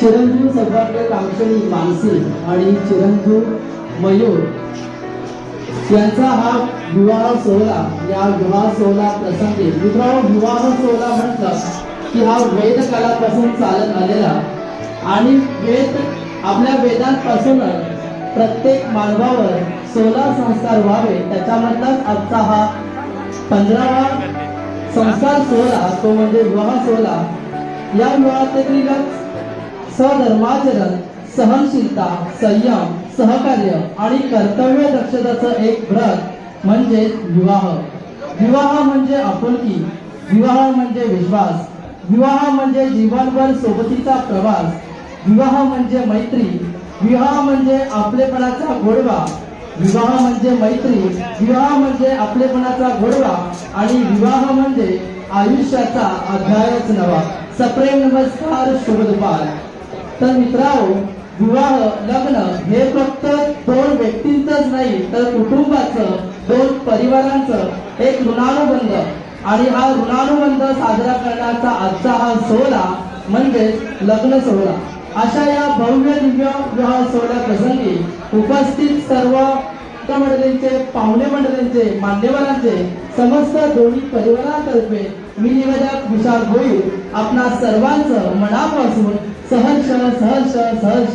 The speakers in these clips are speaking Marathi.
चिरंजीव सौभाग्य कांक्षणी मानसी आणि चिरंजीव मयूर यांचा हा विवाह सोहळा या विवाह सोहळा प्रसंगी मित्रांनो विवाह सोहळा म्हटलं की हा वेद कालापासून चालत आलेला आणि वेद आपल्या वेदांपासूनच प्रत्येक मानवावर सोळा संस्कार व्हावे त्याच्यामधलाच आजचा हा पंधरावा संस्कार सोहळा तो म्हणजे विवाह सोहळा. या विवाहातील सधर्माचरण सहनशीलता संयम सहकार्य आणि कर्तव्य दक्षताचं एक व्रत म्हणजे विवाह. विवाह म्हणजे आपुलकी विवाह म्हणजे विश्वास विवाह म्हणजे जीवनभर सोबतीचा प्रवास विवाह म्हणजे मैत्री विवाह म्हणजे आपलेपणाचा गोडवा विवाह म्हणजे मैत्री विवाह म्हणजे आपलेपणाचा गोडवा आणि विवाह म्हणजे आयुष्याचा अध्यायच नवा. सप्रेम नमस्कार शुभ दुपार. तर मित्रांनो विवाह लग्न हे फक्त दोन व्यक्तींचंच नाही तर कुटुंबाचं दोन परिवारांचं एक ऋणानुबंध. आणि हा ऋणानुबंध साजरा करण्याचा आजचा हा सोहळा म्हणजे लग्न सोहळा. अशा या भव्य दिव्य विवाह सोहळ्या प्रसंगी उपस्थित सर्व मंडळींचे पाहुणे मंडळींचे मान्यवरांचे समस्त दोन्ही परिवारातर्फे मी निवेदक विशाल भोईर आपणा सर्वांचं मनापासून सहर्ष सहर्ष सहर्ष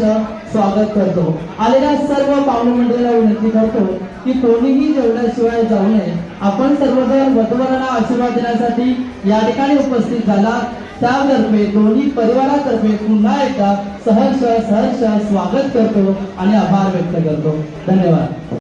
स्वागत करतो. आलेल्या सर्व पाहुणे मंडळीला विनंती करतो की कोणीही जेवल्याशिवाय जाऊ नये. आपण सर्वजण वधवराला आशीर्वाद देण्यासाठी या ठिकाणी उपस्थित झाला. त्यातर्फे दोन्ही परिवारातर्फे पुन्हा एकदा सहर्ष सहर्ष स्वागत करतो आणि आभार व्यक्त करतो. धन्यवाद.